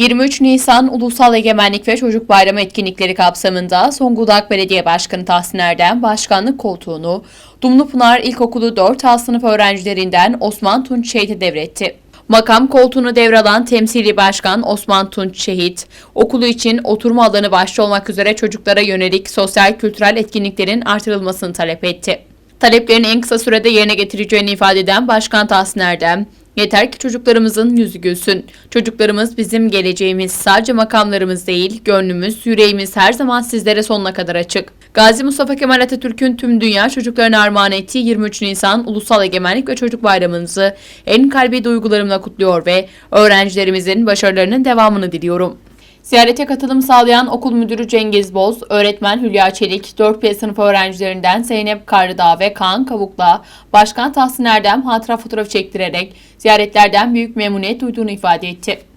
23 Nisan Ulusal Egemenlik ve Çocuk Bayramı etkinlikleri kapsamında Zonguldak Belediye Başkanı Tahsin Erdem başkanlık koltuğunu Dumlupınar İlkokulu 4 A sınıf öğrencilerinden Osman Tunç Şehit'e devretti. Makam koltuğunu devralan temsili başkan Osman Tunç Şehit, okulu için oturma alanı başta olmak üzere çocuklara yönelik sosyal kültürel etkinliklerin artırılmasını talep etti. Taleplerini en kısa sürede yerine getireceğini ifade eden Başkan Tahsin Erdem, Yeter ki çocuklarımızın yüzü gülsün. Çocuklarımız bizim geleceğimiz. Sadece makamlarımız değil, gönlümüz, yüreğimiz her zaman sizlere sonuna kadar açık. Gazi Mustafa Kemal Atatürk'ün tüm dünya çocuklarına armağan ettiği 23 Nisan Ulusal Egemenlik ve Çocuk Bayramınızı en kalbi duygularımla kutluyor ve öğrencilerimizin başarılarının devamını diliyorum. Ziyarete katılım sağlayan okul müdürü Cengiz Boz, öğretmen Hülya Çelik, 4B sınıf öğrencilerinden Zeynep Karıdağ ve Kaan Kavuk'la Başkan Tahsin Erdem hatıra fotoğrafı çektirerek ziyaretlerden büyük memnuniyet duyduğunu ifade etti.